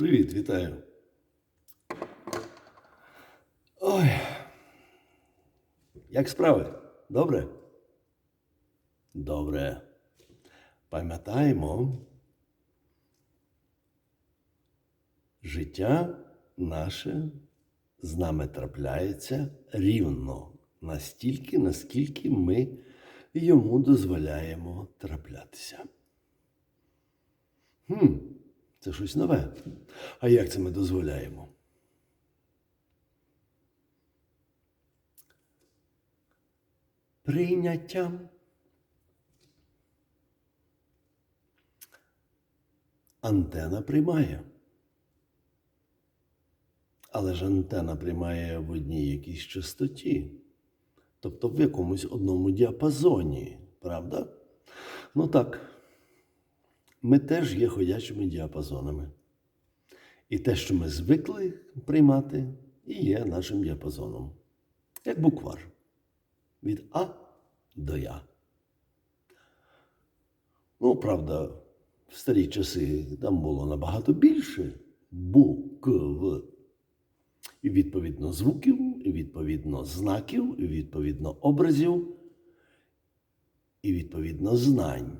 Привіт, вітаю. Ой. Як справи? Добре? Добре. Пам'ятаємо, життя наше з нами трапляється рівно настільки, наскільки ми йому дозволяємо траплятися. Хм, це щось нове. А як це ми дозволяємо? Прийняттям. Антена приймає. Але ж антена приймає в одній якійсь частоті, тобто в якомусь одному діапазоні, правда? Ну так, ми теж є ходячими діапазонами. І те, що ми звикли приймати, і є нашим діапазоном. Як буквар. Від А до Я. Ну, правда, в старі часи там було набагато більше букв. І відповідно звуків, і відповідно знаків, і відповідно образів, і відповідно знань.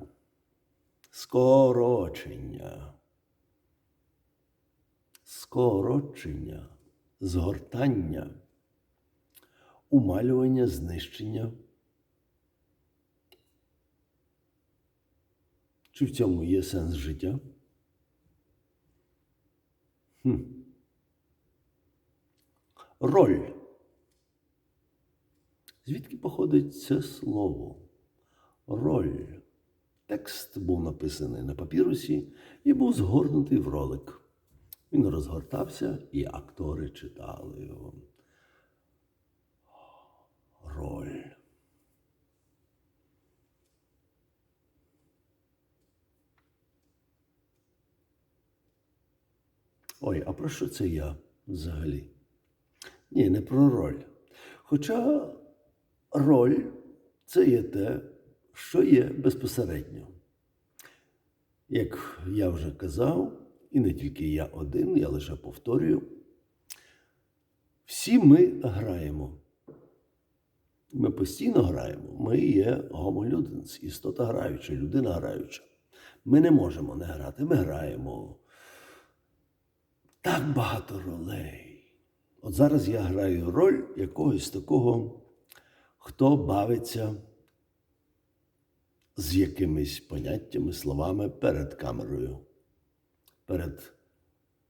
Скорочення. Скорочення, згортання, умалювання, знищення. Чи в цьому є сенс життя? Хм. Роль. Звідки походить це слово? Роль. Текст був написаний на папірусі і був згорнутий в ролик. Він розгортався, і актори читали його. Роль. Ой, а про що це я взагалі? Ні, не про роль. Хоча роль це є те, що є безпосередньо. Як я вже казав, і не тільки я один, я лише повторюю, всі ми граємо. Ми постійно граємо. Ми є гомолюденс, істота граюча, людина граюча. Ми не можемо не грати, ми граємо. Так багато ролей. От зараз я граю роль якогось такого, хто бавиться з якимись поняттями, словами перед камерою, перед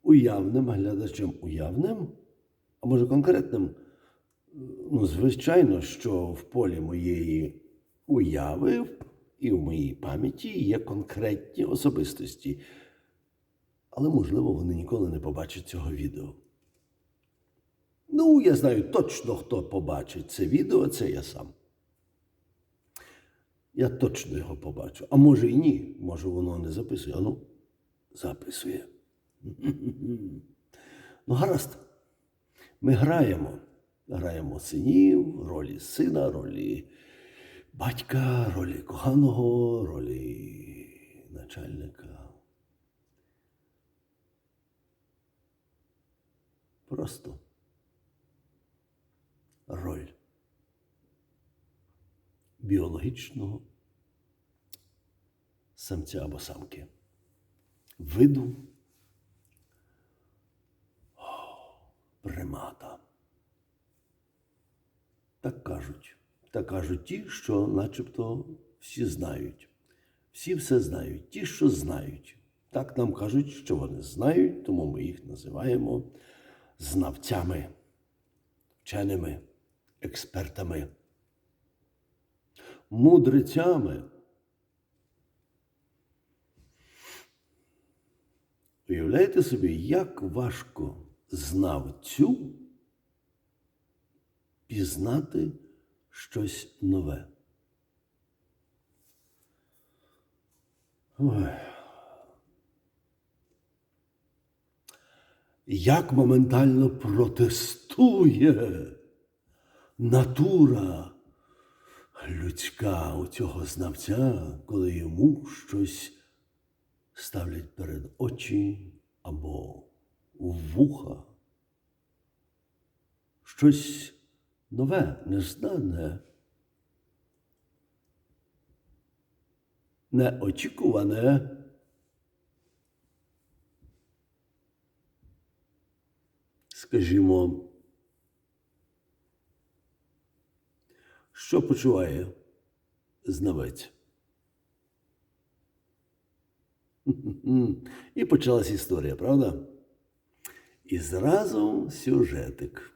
уявним глядачем уявним, а може конкретним. Ну, звичайно, що в полі моєї уяви і в моїй пам'яті є конкретні особистості. Але, можливо, вони ніколи не побачать цього відео. Ну, я знаю точно, хто побачить це відео, це я сам. Я точно його побачу. А може і ні. Може, воно не записує. А записує. Ну, гаразд. Ми граємо. Граємо синів, ролі сина, ролі батька, ролі коханого, ролі начальника. Просто роль біологічного самця або самки. Виду примата. Так кажуть. Так кажуть ті, що начебто всі знають. Всі все знають, ті, що знають. Так нам кажуть, що вони знають, тому ми їх називаємо знавцями, вченими, експертами, мудрецями. Уявляєте собі, як важко знавцю пізнати щось нове. Ой. Як моментально протестує натура людська у цього знавця, коли йому щось ставлять перед очі або вуха. Щось нове, незнане, неочікуване. Скажімо, що почуває знавець? І почалась історія, правда? І зразу сюжетик.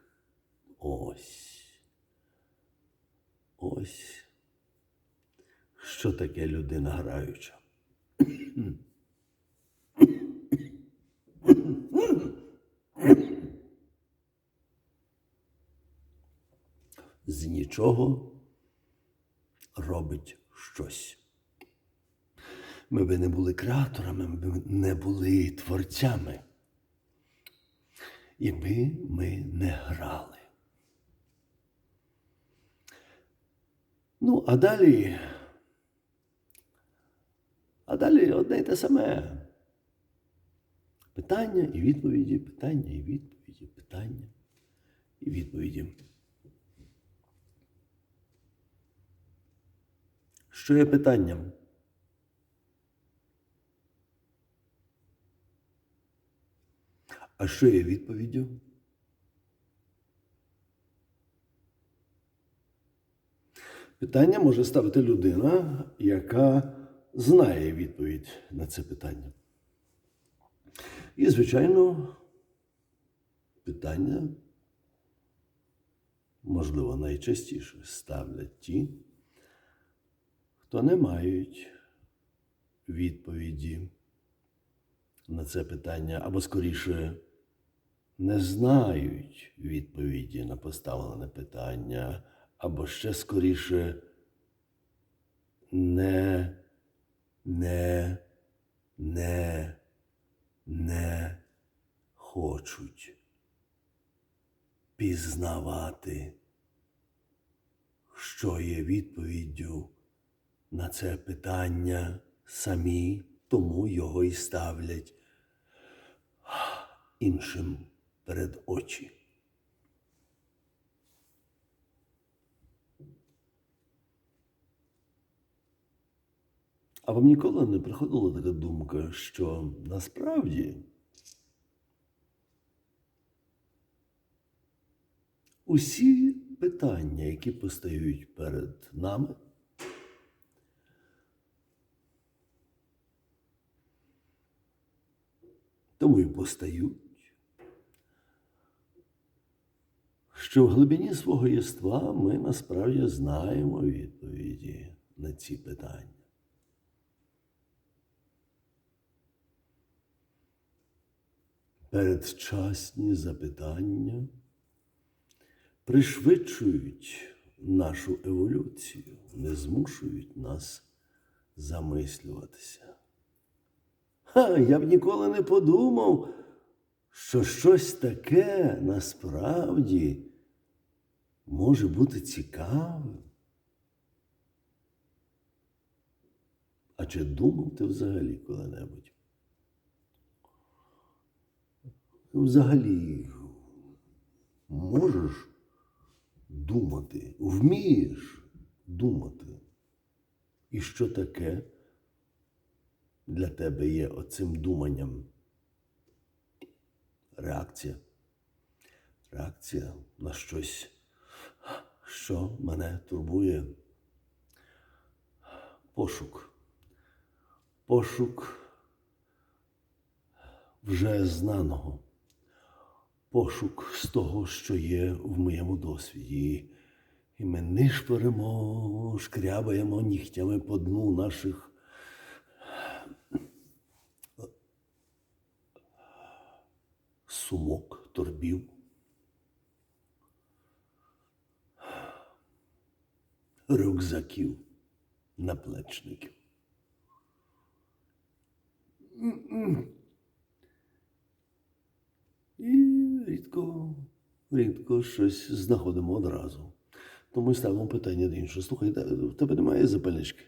Ось. Ось. Що таке людина граюча? З нічого робить щось. Ми би не були креаторами, ми б не були творцями. І ми, ми не грали. Ну, а далі. А далі одне й те саме. Питання і відповіді, питання і відповіді, питання і відповіді. Що є питанням? А що є відповіддю? Питання може ставити людина, яка знає відповідь на це питання. І, звичайно, питання, можливо, найчастіше ставлять ті, хто не мають відповіді на це питання, або скоріше не знають відповіді на поставлене питання, або ще скоріше не, не, не, не хочуть пізнавати, що є відповіддю на це питання самі, тому його і ставлять іншим перед очі. А вам ніколи не приходила така думка, що насправді усі питання, які постають перед нами, тому і постають, що в глибині свого єства ми насправді знаємо відповіді на ці питання. Передчасні запитання пришвидшують нашу еволюцію, не змушують нас замислюватися. Ха, я б ніколи не подумав, що щось таке насправді може бути цікавим. А чи думав ти взагалі коли-небудь? Взагалі можеш думати, вмієш думати. І що таке для тебе є оцим думанням? Реакція. Реакція на щось, що мене турбує. Пошук. Пошук вже знаного. Пошук з того, що є в моєму досвіді. І ми нишпоримо, шкрябаємо нігтями по дну наших сумок, торбів. Рюкзаків, наплечників. І рідко, рідко щось знаходимо одразу. Тому ставимо питання до іншого. Слухай, в тебе немає запальнички?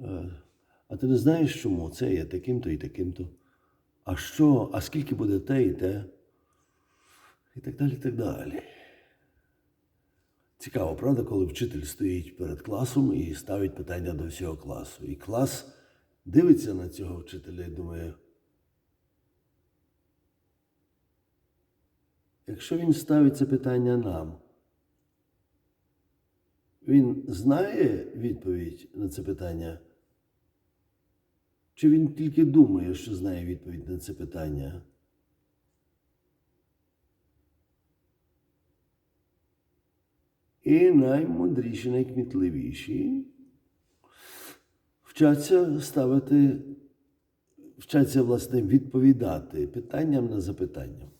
Е, А ти не знаєш, чому це є таким-то і таким-то? А що, а скільки буде те і те? І так далі, і так далі. Цікаво, правда, коли вчитель стоїть перед класом і ставить питання до всього класу. І клас дивиться на цього вчителя і думає, якщо він ставить це питання нам, він знає відповідь на це питання? Чи він тільки думає, що знає відповідь на це питання? І наймудріші, найкмітливіші вчаться ставити, вчаться, власне, відповідати питанням на запитання.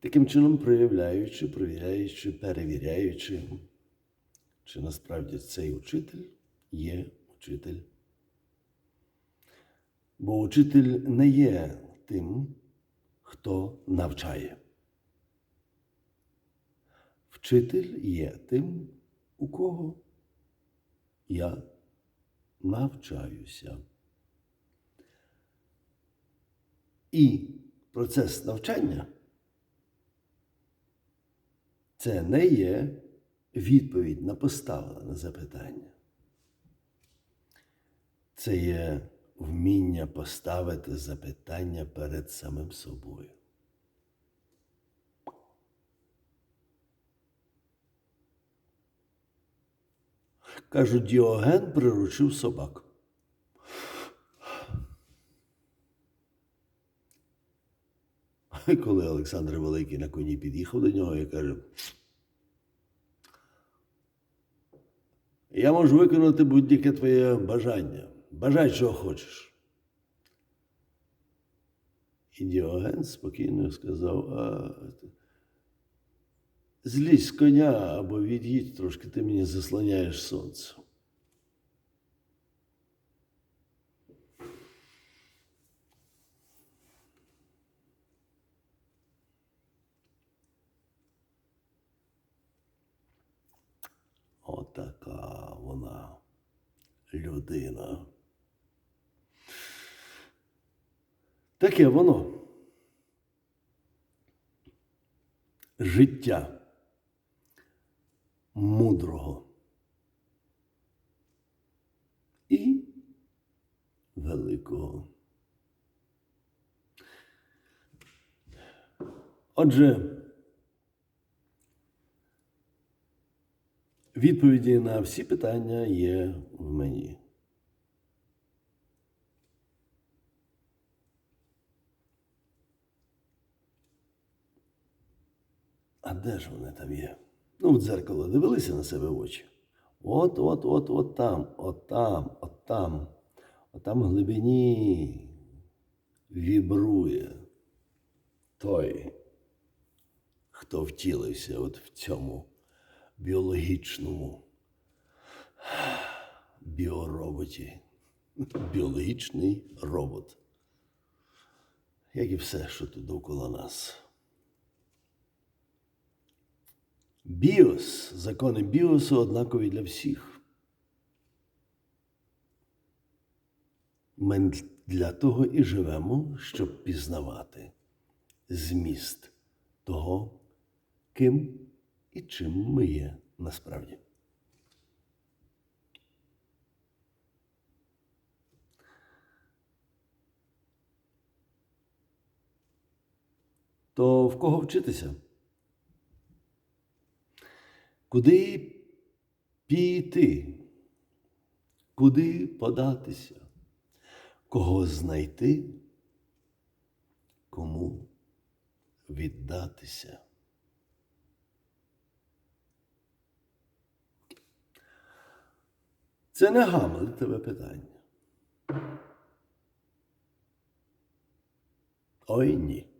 Таким чином, проявляючи, провіряючи, перевіряючи, чи насправді цей учитель є учитель. Бо учитель не є тим, хто навчає. Вчитель є тим, у кого я навчаюся. І процес навчання це не є відповідь на поставлене запитання. Це є вміння поставити запитання перед самим собою. Кажуть, Діоген приручив собак. Коли Олександр Великий на коні під'їхав до нього і каже, я можу виконати будь-яке твоє бажання. Бажай, чого хочеш. І Діоген спокійно сказав, а, злізь з коня або від'їдь трошки, ти мені заслоняєш сонце. Отака вона людина. Таке воно. Життя мудрого і великого. Отже, відповіді на всі питання є в мені. А де ж вони там є? Ну, в дзеркало дивилися на себе в очі. От, от, от, от там, от там, от там, от там в глибині вібрує той, хто втілився от в цьому біологічному біороботі. Біологічний робот. Як і все, що тут довкола нас. Біос, закони біосу однакові для всіх. Ми для того і живемо, щоб пізнавати зміст того, ким і чим ми є насправді. То в кого вчитися? Куди піти? Куди податися? Кого знайти? Кому віддатися? Це не гамлетове питання. Ой ні.